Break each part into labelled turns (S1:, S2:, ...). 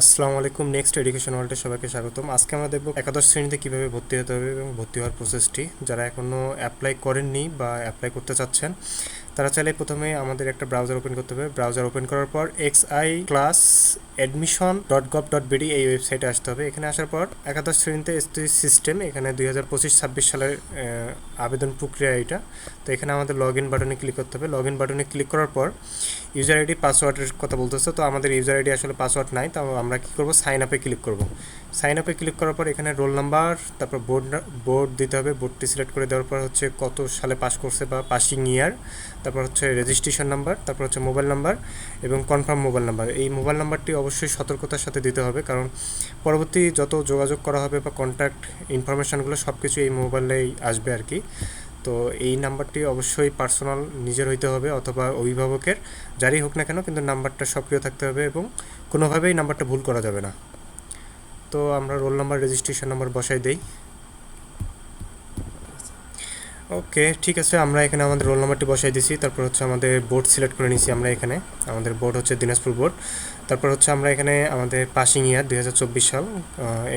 S1: আসসালামু আলাইকুম next education ওয়ার্ল্ডে সবাইকে স্বাগতম। আজকে আমরা দেখব একাদশ শ্রেণীতে কীভাবে ভর্তি হতে হবে এবং ভর্তি হওয়ার প্রসেসটি যারা এখনও অ্যাপ্লাই করেননি বা অ্যাপ্লাই করতে চাচ্ছেন, তারা চাইলে প্রথমে আমাদের একটা ব্রাউজার ওপেন করতে হবে। ব্রাউজার ওপেন করার পর X I class admission dot gov dot BD এই ওয়েবসাইটে আসতে হবে। এখানে আসার পর একাদশ শ্রেণীতে এসটি সিস্টেম এখানে দুই হাজার পঁচিশ ছাব্বিশ সালের আবেদন প্রক্রিয়া এটা। তো এখানে আমাদের লগ ইন বাটনে ক্লিক করতে হবে। লগ ইন বাটনে ক্লিক করার পর ইউজার আইডি পাসওয়ার্ডের কথা বলতেছে। তো আমাদের ইউজার আইডি আসলে পাসওয়ার্ড নাই, তো আমরা কী করব? সাইন আপে ক্লিক করব। সাইন আপে ক্লিক করার পর এখানে রোল নাম্বার তারপর বোর্ড বোর্ড দিতে হবে। বোর্ডটি সিলেক্ট করে দেওয়ার পর হচ্ছে কত সালে পাস করছে বা পাসিং ইয়ার তারপর হচ্ছে রেজিস্ট্রেশন নাম্বার তারপর হচ্ছে মোবাইল নাম্বার এবং কনফার্ম মোবাইল নাম্বার এই মোবাইল নাম্বারটি অবশ্যই সতর্কতার সাথে দিতে হবে, কারণ পরবর্তী যত যোগাযোগ করা হবে বা কন্ট্যাক্ট ইনফরমেশানগুলো সব কিছু এই মোবাইলেই আসবে আর কি। তো এই নাম্বারটি অবশ্যই পার্সোনাল নিজের হইতে হবে অথবা অভিভাবকের, যারই হোক না কেন, কিন্তু নাম্বারটা সক্রিয় থাকতে হবে এবং কোনোভাবেই নাম্বারটা ভুল করা যাবে না। তো আমরা রোল নাম্বার, রেজিস্ট্রেশন নাম্বার বসাই দেই। ওকে, ঠিক আছে, আমরা এখানে আমাদের রোল নাম্বারটি বসাই দিছি। তারপর হচ্ছে আমাদের বোর্ড সিলেক্ট করে নিছি আমরা এখানে। আমাদের বোর্ড হচ্ছে দিনাজপুর বোর্ড। তারপর হচ্ছে আমরা এখানে আমাদের পাসিং ইয়ার দুই হাজার চব্বিশ সাল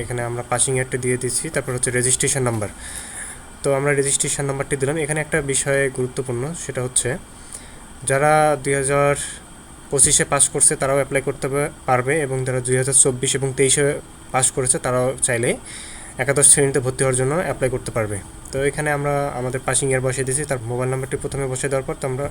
S1: এখানে আমরা পাসিং ইয়ারটা দিয়ে দিচ্ছি তারপর হচ্ছে রেজিস্ট্রেশন নাম্বার। তো আমরা রেজিস্ট্রেশন নাম্বারটি দিলাম। এখানে একটা বিষয়ে গুরুত্বপূর্ণ, সেটা হচ্ছে যারা দুই হাজার পঁচিশে পাস করছে, তারাও অ্যাপ্লাই করতে পারবে এবং যারা দুই হাজার চব্বিশ এবং তেইশে পাস করেছে, তারাও চাইলে একাদশ শ্রেণীতে ভর্তি হওয়ার জন্য অ্যাপ্লাই করতে পারবে। তো এখানে আমরা আমাদের পাসিং ইয়ার বসিয়ে দিয়েছি। তার মোবাইল নাম্বারটি প্রথমে বসিয়ে দেওয়ার পর তো আমরা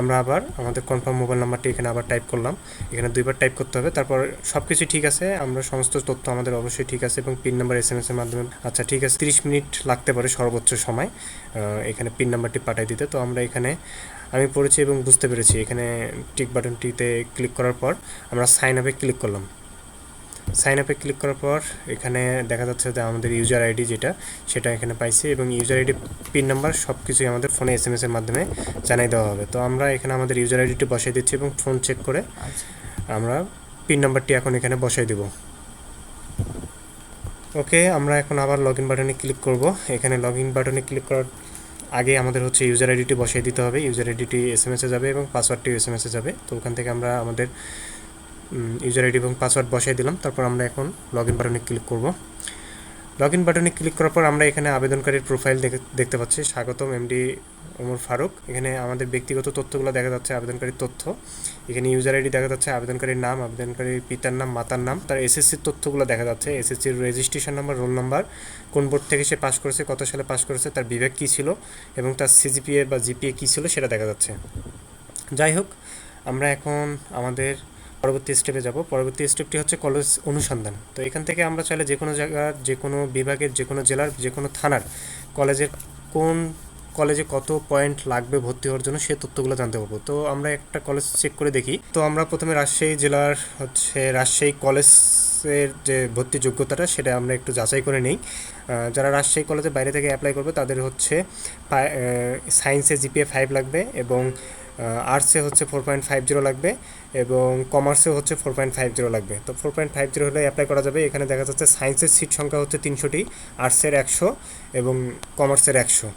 S1: আমরা আবার আমাদের কনফার্ম মোবাইল নাম্বারটি এখানে আবার টাইপ করলাম। এখানে দুইবার টাইপ করতে হবে, তারপর সব কিছু ঠিক আছে, আমরা সমস্ত তথ্য আমাদের অবশ্যই ঠিক আছে এবং PIN number S M S এর মাধ্যমে আচ্ছা ঠিক আছে, তিরিশ মিনিট লাগতে পারে সর্বোচ্চ সময় এখানে পিন নাম্বারটি পাঠিয়ে দিতে। তো আমরা এখানে, আমি পড়েছি এবং বুঝতে পেরেছি, এখানে টিক বাটনটিতে ক্লিক করার পর আমরা সাইন আপে ক্লিক করলাম। সাইন আপে ক্লিক করার পর এখানে দেখা যাচ্ছে যে আমাদের ইউজার আইডি যেটা সেটা এখানে পাইছি এবং ইউজার আইডি পিন নাম্বার সব কিছুই আমাদের ফোনে এস এম এস এর মাধ্যমে জানিয়ে দেওয়া হবে। তো আমরা এখানে আমাদের ইউজার আইডিটি বসাই দিচ্ছি এবং ফোন চেক করে আমরা পিন নাম্বারটি এখন এখানে বসাই দেব। ওকে আমরা এখন আবার লগ ইন বাটনে ক্লিক করব। এখানে লগ ইন বাটনে ক্লিক করার আগে আমাদের হচ্ছে ইউজার আইডিটি বসিয়ে দিতে হবে। ইউজার আইডিটি এস এম এসে যাবে এবং পাসওয়ার্ডটি এস এম এসে যাবে। তো ওখান থেকে আমরা আমাদের ইউজার আইডি এবং পাসওয়ার্ড বসাই দিলাম। তারপর আমরা এখন লগ ইন বাটনে ক্লিক করব। লগ ইন বাটনে ক্লিক করার পর আমরা এখানে আবেদনকারীর প্রোফাইল দেখতে পাচ্ছি। স্বাগতম এমডি ওমর ফারুক। এখানে আমাদের ব্যক্তিগত তথ্যগুলো দেখা যাচ্ছে, আবেদনকারীর তথ্য। এখানে ইউজার আইডি দেখা যাচ্ছে, আবেদনকারীর নাম, আবেদনকারীর পিতার নাম, মাতার নাম। তার এসএসসির তথ্যগুলো দেখা যাচ্ছে। এসএসসির রেজিস্ট্রেশন নাম্বার রোল নাম্বার কোন বোর্ড থেকে সে পাস করেছে, কত সালে পাস করেছে, তার বিভাগ কী ছিল এবং তার সিজিপিএ বা জিপিএ কী ছিল সেটা দেখা যাচ্ছে। যাই হোক, আমরা এখন আমাদের পরবর্তী স্টেপে যাব। পরবর্তী স্টেপটি হচ্ছে কলেজ অনুসন্ধান। তো এখান থেকে আমরা চাইলে যে কোনো জায়গার যে কোনো বিভাগের, যে কোনো জেলার, যে কোনো থানার কলেজের কোন কলেজে কত পয়েন্ট লাগবে ভর্তি হওয়ার জন্য সে তথ্যগুলো জানতে পারব। তো আমরা একটা কলেজ চেক করে দেখি। তো আমরা প্রথমে রাজশাহী জেলার হচ্ছে রাজশাহী কলেজের যে ভর্তি যোগ্যতাটা, সেটা আমরা একটু যাচাই করে নিই। যারা রাজশাহী কলেজে বাইরে থেকে অ্যাপ্লাই করবে, তাদের হচ্ছে সায়েন্সে জিপিএ ফাইভ লাগবে এবং আর্টসে হচ্ছে ফোর পয়েন্ট ফাইভ জিরো লাগবে। এবং কমার্সে হচ্ছে ফোর পয়েন্ট ফাইভ জিরো লাগবে। তো ফোর পয়েন্ট ফাইভ জিরো হলে অ্যাপ্লাই করা যাবে। এখানে দেখা যাচ্ছে সায়েন্সের সিট সংখ্যা হচ্ছে তিনশোটি আর্টসের একশো এবং কমার্সের একশো।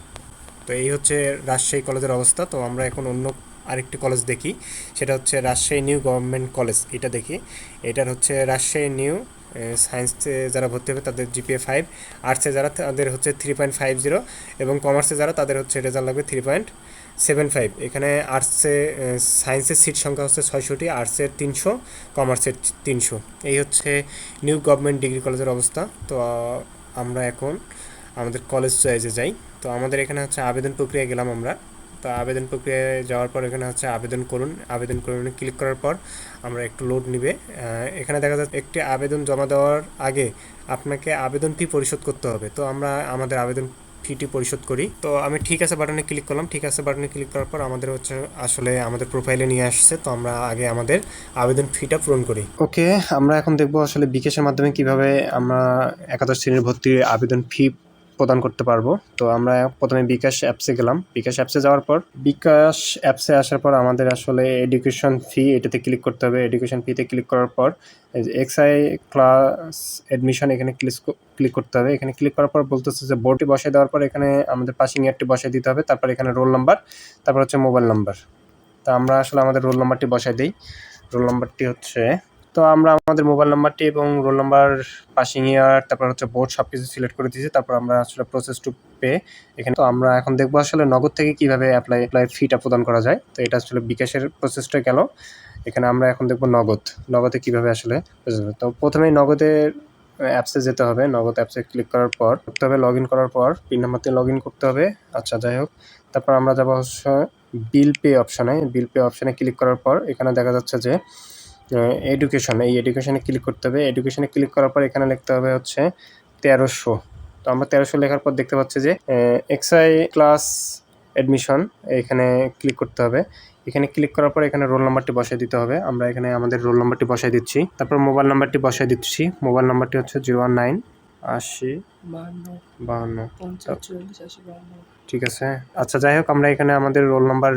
S1: তো এই হচ্ছে রাজশাহী কলেজের অবস্থা। তো আমরা এখন অন্য আরেকটি কলেজ দেখি। সেটা হচ্ছে রাজশাহী নিউ গভর্নমেন্ট কলেজ। এটা দেখি। এটার হচ্ছে রাজশাহী নিউ সায়েন্সে যারা ভর্তি হবে তাদের জিপিএ ফাইভ আর্টসে যারা, তাদের হচ্ছে থ্রি পয়েন্ট ফাইভ জিরো এবং কমার্সে যারা, তাদের হচ্ছে রেজাল্ট লাগবে থ্রি পয়েন্ট সেভেন ফাইভ এখানে আর্টসে সায়েন্সের সিট সংখ্যা হচ্ছে ছয়শোটি আর্টসের তিনশো কমার্সের তিনশো। এই হচ্ছে নিউ গভর্নমেন্ট ডিগ্রি কলেজের অবস্থা। তো, আমরা এখন আমাদের কলেজ চয়েসে যাই। তো আমাদের এখানে হচ্ছে আবেদন প্রক্রিয়ায় গেলাম আমরা। তো আবেদন প্রক্রিয়ায় যাওয়ার পর এখানে হচ্ছে আবেদন করুন। আবেদন করুন ক্লিক করার পর আমরা একটু লোড নিবে। এখানে দেখা যাচ্ছে একটি আবেদন জমা দেওয়ার আগে আপনাকে আবেদন ফি পরিশোধ করতে হবে। তো আমরা আমাদের আবেদন ফিটি পরিশোধ করি। তো আমি ঠিক আছে বাটনে ক্লিক করলাম। ঠিক আছে বাটনে ক্লিক করার পর আমাদের হচ্ছে আসলে আমাদের প্রোফাইলে নিয়ে আসছে। তো আমরা আগে আমাদের আবেদন ফিটা পূরণ করি। ওকে আমরা এখন দেখব আসলে বিকাশের মাধ্যমে কীভাবে আমরা একাদশ শ্রেণির ভর্তির আবেদন ফি প্রদান করতে পারব। তো আমরা প্রথমে বিকাশ অ্যাপসে গেলাম। বিকাশ অ্যাপসে যাওয়ার পর, বিকাশ অ্যাপসে আসার পর আমাদের আসলে এডুকেশন ফি এটাতে ক্লিক করতে হবে। এডুকেশন ফিতে ক্লিক করার পর এক্সআই ক্লাস অ্যাডমিশন এখানে ক্লিক ক্লিক করতে হবে। এখানে ক্লিক করার পর বলতেছে যে বোর্ডটি বসায় দেওয়ার পর এখানে আমাদের পাসিং ইয়ারটি বসায় দিতে হবে। তারপর এখানে রোল নাম্বার তারপর হচ্ছে মোবাইল নাম্বার তা আমরা আসলে আমাদের রোল নাম্বারটি বসায় দিই। রোল নাম্বারটি হচ্ছে তো আমরা আমাদের মোবাইল নাম্বারটি এবং রোল নাম্বার পাসিং ইয়ার তারপর হচ্ছে বোর্ড সব কিছু সিলেক্ট করে দিয়েছি, তারপর আমরা আসলে প্রসেস টু পে এখানে। তো আমরা এখন দেখব আসলে নগদ থেকে কীভাবে অ্যাপ্লাই অ্যাপ্লাই ফিটা প্রদান করা যায়। তো এটা আসলে বিকাশের প্রসেসটা গেল। এখানে আমরা এখন দেখব নগদ, নগদে কীভাবে আসলে তো প্রথমেই নগদের অ্যাপসে যেতে হবে। নগদ অ্যাপসে ক্লিক করার পর করতে হবে লগ ইন করার পর পিন নাম্বার দিয়ে লগ ইন করতে হবে। আচ্ছা যাই হোক। তারপর আমরা যাব বিল পে অপশানে বিল পে অপশানে ক্লিক করার পর এখানে দেখা যাচ্ছে যে এডুকেশন এই এডুকেশনে ক্লিক করতে হবে। এডুকেশনে ক্লিক করার পর এখানে লিখতে হবে হচ্ছে তেরোশো। তো আমরা তেরোশো লেখার পর দেখতে পাচ্ছি যে এক্সআই ক্লাস অ্যাডমিশন এখানে ক্লিক করতে হবে। এখানে ক্লিক করার পর এখানে রোল নাম্বারটি বসাই দিতে হবে। আমরা এখানে আমাদের রোল নাম্বারটি বসাই দিচ্ছি। তারপর মোবাইল নাম্বারটি বসাই দিচ্ছি। মোবাইল নাম্বারটি হচ্ছে জিরো ওয়ান নাইন আশি
S2: বাহান্ন। বাহান্ন।
S1: ঠিক আছে? আচ্ছা যাই হোক, আমরা এখানে আমাদের রোল নাম্বার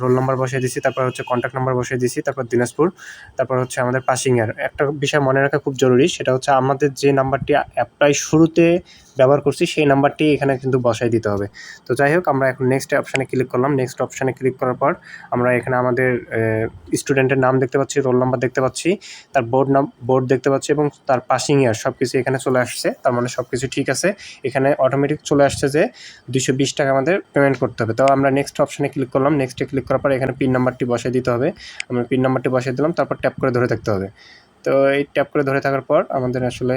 S1: রোল নাম্বার বসিয়ে দিছি, তারপর হচ্ছে কন্ট্যাক্ট নাম্বার বসিয়ে দিছি, তারপর দিনাজপুর, তারপর হচ্ছে আমাদের পাসিং এর একটা বিষয় মনে রাখা খুব জরুরি, সেটা হচ্ছে আমাদের যে নাম্বারটি অ্যাপ্লাই শুরুতে ব্যবহার করছি, সেই নাম্বারটি এখানে কিন্তু বসাই দিতে হবে। তো যাই হোক, আমরা এখন নেক্সট অপশানে ক্লিক করলাম। নেক্সট অপশানে ক্লিক করার পর আমরা এখানে আমাদের স্টুডেন্টের নাম দেখতে পাচ্ছি রোল নাম্বার দেখতে পাচ্ছি, তার বোর্ড নাম বোর্ড দেখতে পাচ্ছি এবং তার পাসিং ইয়ার সব কিছু এখানে চলে আসছে, তার মানে সব কিছু ঠিক আছে। এখানে অটোমেটিক চলে আসছে যে দুশো বিশ টাকা আমাদের পেমেন্ট করতে হবে। তো আমরা নেক্সট অপশানে ক্লিক করলাম। নেক্সটে ক্লিক করার পর এখানে পিন নাম্বারটি বসাই দিতে হবে। আমরা পিন নাম্বারটি বসাই দিলাম, তারপর ট্যাপ করে ধরে থাকতে হবে। তো এই ট্যাপ করে ধরে থাকার পর আমাদের আসলে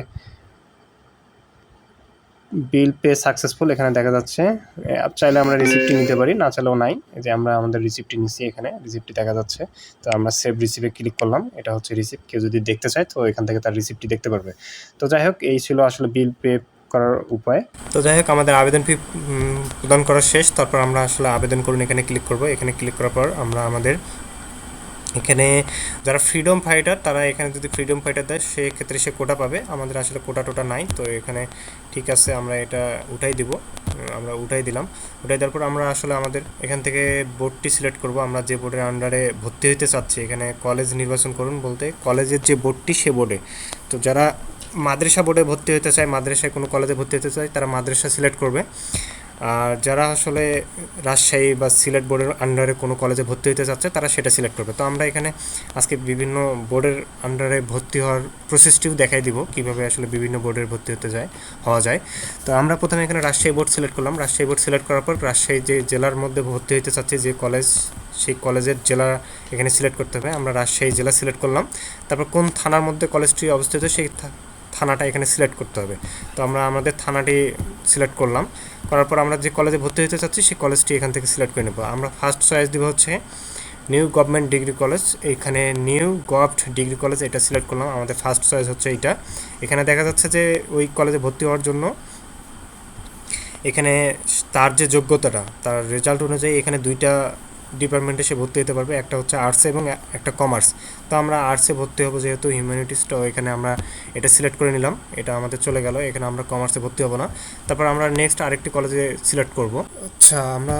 S1: বিল পে সাকসেসফুল এখানে দেখা যাচ্ছে। চাইলে আমরা রিসিপ্টটি নিতে পারি, না চাইলেও নাই। যে আমরা আমাদের রিসিপ্টটি নিচ্ছি এখানে রিসিপ্টটি দেখা যাচ্ছে। তো আমরা সেভ রিসিপে ক্লিক করলাম। এটা হচ্ছে রিসিপ্ট কেউ যদি দেখতে চায় তো এখান থেকে তার রিসিপ্টটি দেখতে পারবে। তো যাই হোক, এই ছিল আসলে বিল পে করার উপায়। তো যাই হোক, আমাদের আবেদন ফি প্রদান করা শেষ। তারপর আমরা আসলে আবেদন করুন, এখানে ক্লিক করব। এখানে ক্লিক করার পর আমরা আমাদের এখানে যারা ফ্রিডম ফাইটার তারা এখানে যদি ফ্রিডম ফাইটার দেয়, সেক্ষেত্রে সে কোটা পাবে। আমাদের আসলে কোটা টোটা নাই, তো এখানে ঠিক আছে, আমরা এটা উঠাই দিব। আমরা উঠাই দিলাম। উঠাই দেওয়ার পর আমরা আসলে আমাদের এখান থেকে বোর্ডটি সিলেক্ট করব। আমরা যে বোর্ডের আন্ডারে ভর্তি হতে চাচ্ছি, এখানে কলেজ নির্বাচন করুন বলতে কলেজের যে বোর্ডটি সে বোর্ডে তো যারা মাদ্রাসা বোর্ডে ভর্তি হতে চায়, মাদ্রাসায় কোনো কলেজে ভর্তি হতে চায়, তারা মাদ্রাসা সিলেক্ট করবে। আর যারা আসলে রাজশাহী বা সিলেট বোর্ডের আন্ডারে কোনো কলেজে ভর্তি হতে চাচ্ছে, তারা সেটা সিলেক্ট করবে। তো আমরা এখানে আজকে বিভিন্ন বোর্ডের আন্ডারে ভর্তি হওয়ার প্রসেসটিও দেখাই দিব, কীভাবে আসলে বিভিন্ন বোর্ডের ভর্তি হতে যায়, হওয়া যায়। তো আমরা প্রথমে এখানে রাজশাহী বোর্ড সিলেক্ট করলাম। রাজশাহী বোর্ড সিলেক্ট করার পর রাজশাহী যে জেলার মধ্যে ভর্তি হতে চাচ্ছে, যে কলেজ সেই কলেজের জেলা এখানে সিলেক্ট করতে হবে। আমরা রাজশাহী জেলা সিলেক্ট করলাম। তারপর কোন থানার মধ্যে কলেজটি অবস্থিত, সেই থানাটা এখানে সিলেক্ট করতে হবে। তো আমরা আমাদের থানাটি সিলেক্ট করলাম। করার পর আমরা যে কলেজে ভর্তি হতে চাচ্ছি, সেই কলেজটি এখান থেকে সিলেক্ট করে নেব। আমরা ফার্স্ট চয়েস দিব হচ্ছে নিউ গভর্নমেন্ট ডিগ্রি কলেজ এখানে নিউ গভড ডিগ্রি কলেজ এটা সিলেক্ট করলাম। আমাদের ফার্স্ট চয়েস হচ্ছে এইটা। এখানে দেখা যাচ্ছে যে ওই কলেজে ভর্তি হওয়ার জন্য এখানে তার যে যোগ্যতাটা, তার রেজাল্ট অনুযায়ী এখানে দুইটা ডিপার্টমেন্টে সে ভর্তি হতে পারবে। একটা হচ্ছে আর্টস এবং একটা কমার্স তো আমরা আর্টসে ভর্তি হব যেহেতু হিউম্যানিটিসটা এখানে আমরা এটা সিলেক্ট করে নিলাম। এটা আমাদের চলে গেল, এখানে আমরা কমার্সে ভর্তি হব না। তারপর আমরা নেক্সট আরেকটি কলেজে সিলেক্ট করব। আচ্ছা আমরা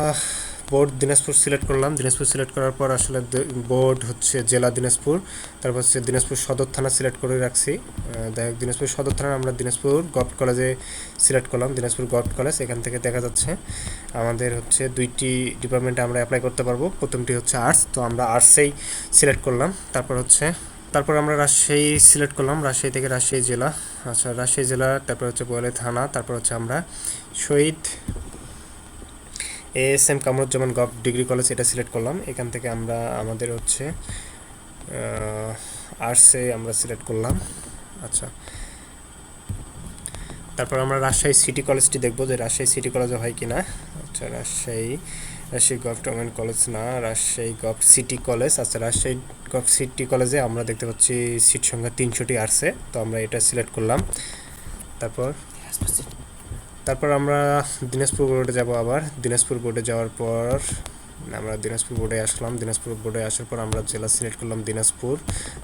S1: বোর্ড দিনাজপুর সিলেক্ট করলাম। দিনাজপুর সিলেক্ট করার পর আসলে বোর্ড হচ্ছে জেলা দিনাজপুর, তারপর হচ্ছে দিনাজপুর সদর থানা সিলেক্ট করে রাখছি। দেখ, দিনাজপুর সদর থানা আমরা দিনাজপুর গভট কলেজে সিলেক্ট করলাম, দিনাজপুর গভট কলেজ, এখান থেকে দেখা যাচ্ছে আমাদের হচ্ছে দুইটি ডিপার্টমেন্টে আমরা অ্যাপ্লাই করতে পারব। প্রথমটি হচ্ছে আর্টস তো আমরা আর্টসেই সিলেক্ট করলাম। তারপর হচ্ছে, তারপর আমরা রাজশাহী সিলেক্ট করলাম, রাজশাহী থেকে রাজশাহী জেলা। আচ্ছা রাজশাহী জেলা, তারপর হচ্ছে বোয়ালি থানা, তারপর হচ্ছে আমরা Shahid S M Kamruzzaman govt degree college এটা সিলেক্ট করলাম। এখান থেকে আমরা, আমাদের হচ্ছে আর্টসে আমরা সিলেক্ট করলাম। আচ্ছা। তারপর আমরা রাজশাহী সিটি কলেজটি দেখব যে রাজশাহী সিটি কলেজে হয় কি না আচ্ছা রাজশাহী রাজশাহী গভর্নমেন্ট কলেজ না, রাজশাহী গভ সিটি কলেজ। আচ্ছা রাজশাহী গভ সিটি কলেজে আমরা দেখতে পাচ্ছি সিট সংখ্যা তিনশোটি আসছে তো আমরা এটা সিলেক্ট করলাম। তারপর তারপর আমরা দিনাজপুর বোর্ডে যাব আবার। দিনাজপুর বোর্ডে যাওয়ার পর আমরা দিনাজপুর বোর্ডে আসলাম। দিনাজপুর বোর্ডে আসার পর আমরা জেলা সিলেক্ট করলাম দিনাজপুর।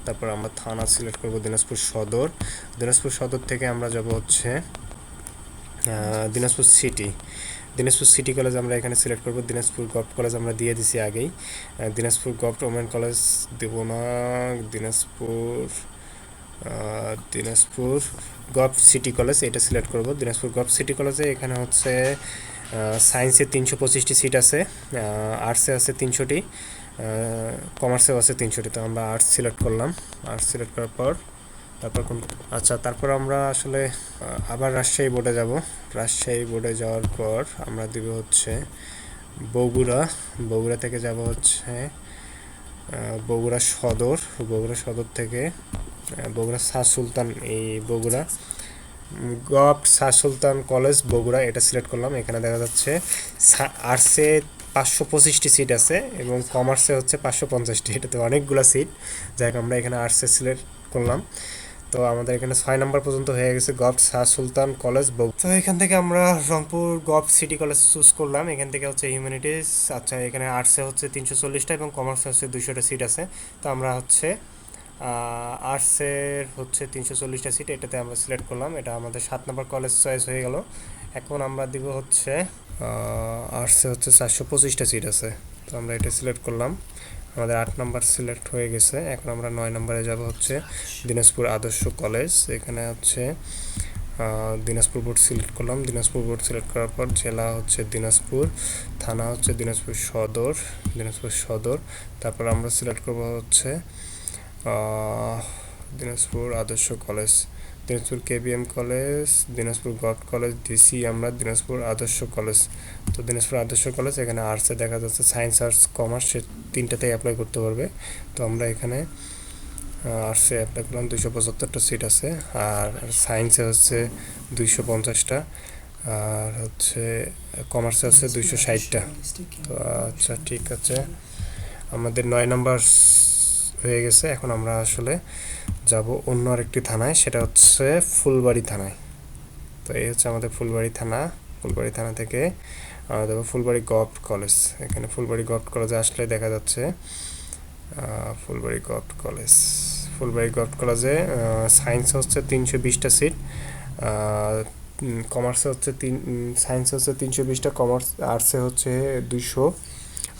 S1: তারপর আমরা থানা সিলেক্ট করব দিনাজপুর সদর। দিনাজপুর সদর থেকে আমরা যাব হচ্ছে Dinajpur city Dinajpur city college আমরা এখানে সিলেক্ট করব। দিনাজপুর গভট কলেজ আমরা দিয়ে দিছি আগেই। দিনাজপুর গভট ওমেন কলেজ দেবো না। Dinajpur Dinajpur govt city college, এটা সিলেক্ট করব। দিনাজপুর গভ সিটি কলেজে এখানে হচ্ছে সায়েন্সে তিনশো পঁচিশটি সিট আছে আর্টসে আছে তিনশোটি কমার্সেও আছে তিনশোটি। তো আমরা আর্টস সিলেক্ট করলাম। আর্টস সিলেক্ট করার পর তারপর কোন আচ্ছা তারপর আমরা আসলে আবার রাজশাহী বোর্ডে যাব। রাজশাহী বোর্ডে যাওয়ার পর আমরা দিব হচ্ছে বগুড়া। বগুড়া থেকে যাব হচ্ছে বগুড়া সদর। বগুড়া সদর থেকে বগুড়া শাহ সুলতান, এই বগুড়া গভ শাহ সুলতান কলেজ বগুড়া, এটা সিলেক্ট করলাম। এখানে দেখা যাচ্ছে আর্টসে পাঁচশো পঁচিশটি সিট আছে এবং কমার্সে হচ্ছে পাঁচশো পঞ্চাশটি। এটাতে অনেকগুলো সিট। যাই আমরা এখানে আর্টসে সিলেক্ট করলাম। তো আমাদের এখানে ছয় নম্বর পর্যন্ত হয়ে গেছে গভ শাহ সুলতান কলেজ বগুড়া তো এখান থেকে আমরা Rangpur govt city college choose করলাম। এখান থেকে হচ্ছে হিউম্যানিটিস আচ্ছা এখানে আর্টসে হচ্ছে তিনশো চল্লিশটা এবং কমার্সে হচ্ছে দুশোটা সিট আছে। তো আমরা হচ্ছে আর্টসের হচ্ছে তিনশো চল্লিশটা সিট এটাতে আমরা সিলেক্ট করলাম। এটা আমাদের সাত নম্বর কলেজ চয়েস হয়ে গেল। এখন আমরা দিব হচ্ছে আর্টসে হচ্ছে চারশো পঁচিশটা সিট আছে। তো আমরা এটা সিলেক্ট করলাম। আমাদের আট নাম্বার সিলেক্ট হয়ে গেছে। এখন আমরা নয় নম্বরে যাব হচ্ছে দিনাজপুর আদর্শ কলেজ এখানে হচ্ছে দিনাজপুর বোর্ড সিলেক্ট করলাম। দিনাজপুর বোর্ড সিলেক্ট করার পর জেলা হচ্ছে দিনাজপুর, থানা হচ্ছে দিনাজপুর সদর দিনাজপুর সদর। তারপর আমরা সিলেক্ট করব হচ্ছে Dinajpur Adarsha college Dinajpur KBM college Dinajpur govt college DC আমরা দিনাজপুর আদর্শ কলেজ। তো দিনাজপুর আদর্শ কলেজ এখানে আর্টসে দেখা যাচ্ছে সায়েন্স আর্টস কমার্স সে তিনটাতেই অ্যাপ্লাই করতে পারবে। তো আমরা এখানে আর্টসে অ্যাপ্লাই করলাম দুইশো পঁচাত্তরটা সিট আছে। আর সায়েন্সে হচ্ছে দুইশো পঞ্চাশটা। আর হচ্ছে কমার্সে হচ্ছে দুইশো ষাটটা। তো আচ্ছা ঠিক আছে। আমাদের নয় নাম্বার হয়ে গেছে। এখন আমরা আসলে যাব অন্য আরেকটি থানায়, সেটা হচ্ছে ফুলবাড়ি থানায়। তো এই হচ্ছে আমাদের ফুলবাড়ি থানা। ফুলবাড়ি থানা থেকে আমরা ফুলবাড়ি গভট কলেজ। এখানে ফুলবাড়ি গভট কলেজে আসলে দেখা যাচ্ছে Phulbari govt college. Phulbari govt কলেজে সায়েন্স হচ্ছে তিনশো বিশটা সিট কমার্সে হচ্ছে তিন সায়েন্সে হচ্ছে তিনশো বিশটা, কমার্স, আর্টসে হচ্ছে দুশো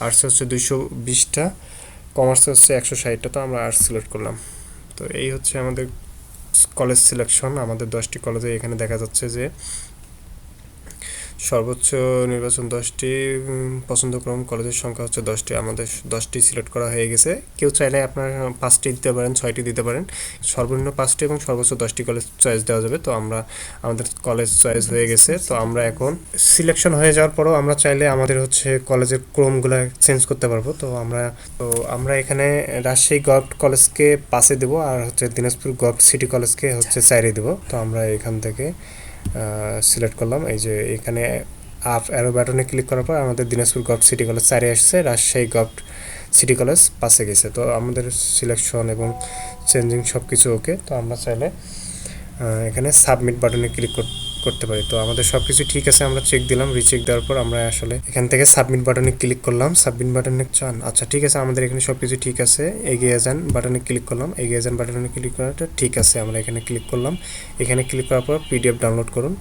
S1: আর্টসে হচ্ছে দুশো বিশটা। কমার্সে হচ্ছে একশো ষাটটা তো আমরা আর্টস সিলেক্ট করলাম। তো এই হচ্ছে আমাদের কলেজ সিলেকশন আমাদের দশটি কলেজে এখানে দেখা যাচ্ছে যে সর্বোচ্চ নির্বাচন দশটি পছন্দক্রম কলেজের সংখ্যা হচ্ছে দশটি। আমাদের দশটি সিলেক্ট করা হয়ে গেছে। কেউ চাইলে আপনার পাঁচটি দিতে পারেন, ছয়টি দিতে পারেন। সর্বনিম্ন পাঁচটি এবং সর্বোচ্চ দশটি কলেজ চয়েস দেওয়া যাবে। তো আমরা, আমাদের কলেজ চয়েস হয়ে গেছে। তো আমরা এখন সিলেকশন হয়ে যাওয়ার পরও আমরা চাইলে আমাদের হচ্ছে কলেজের ক্রমগুলো চেঞ্জ করতে পারব। তো আমরা তো আমরা এখানে রাজশাহী গভট কলেজকে পাশে দেবো আর হচ্ছে দিনাজপুর গভট সিটি কলেজকে হচ্ছে চাইরে দেবো। তো আমরা এখান থেকে সিলেক্ট করলাম। এই যে এখানে আপ অ্যারো ব্যাটনে ক্লিক করার পর আমাদের দিনাজপুর গভ সিটি কলেজ চারে আসছে, রাজশাহী গভ সিটি কলেজ পাশে গেছে। তো আমাদের সিলেকশন এবং চেঞ্জিং সব কিছু ওকে তো আমরা চাইলে এখানে সাবমিট বাটনে ক্লিক করতে পারি। তো আমাদের সব কিছু ঠিক আছে, আমরা চেক দিলাম রিচেক দেওয়ার পর আমরা আসলে এখান থেকে সাবমিট বাটনে ক্লিক করলাম। সাবমিট বাটনে চান আচ্ছা ঠিক আছে, আমাদের এখানে সব কিছু ঠিক আছে, এগিয়ে যান বাটনে ক্লিক করলাম। এগিয়ে যান বাটনে ক্লিক করাটা ঠিক আছে, আমরা এখানে ক্লিক করলাম। এখানে ক্লিক করার পর পিডিএফ ডাউনলোড করুন,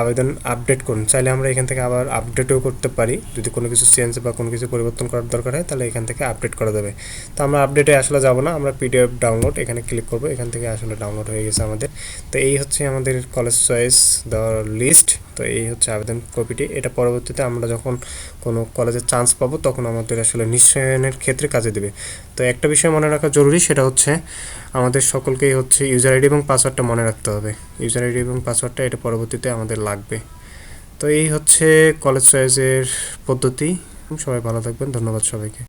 S1: আবেদন আপডেট করুন। চাইলে আমরা এখান থেকে আবার আপডেটও করতে পারি। যদি কোনো কিছু চেঞ্জ বা কোনো কিছু পরিবর্তন করার দরকার হয়, তাহলে এখান থেকে আপডেট করা যাবে। তো আমরা আপডেটে আসলে যাব না, আমরা পিডিএফ ডাউনলোড এখানে ক্লিক করব। এখান থেকে আসলে ডাউনলোড হয়ে গেছে আমাদের। তো এই হচ্ছে আমাদের কলেজ চয়েস দেওয়ার লিস্ট তো এই হচ্ছে আবেদন কপিটি। এটা পরবর্তীতে আমরা যখন কোনো কলেজে চান্স পাবো, তখন আমাদের আসলে নিশ্চয়নের ক্ষেত্রে কাজে দেবে। তো একটা বিষয় মনে রাখা জরুরি, সেটা হচ্ছে আমাদের সকলকেই হচ্ছে ইউজার আইডি এবং পাসওয়ার্ডটা মনে রাখতে হবে। ইউজার আইডি এবং পাসওয়ার্ডটা এটা পরবর্তীতে আমাদের লাগবে। তো এই হচ্ছে কলেজ চয়েসের পদ্ধতি। সবাই ভালো থাকবেন, ধন্যবাদ সবাইকে।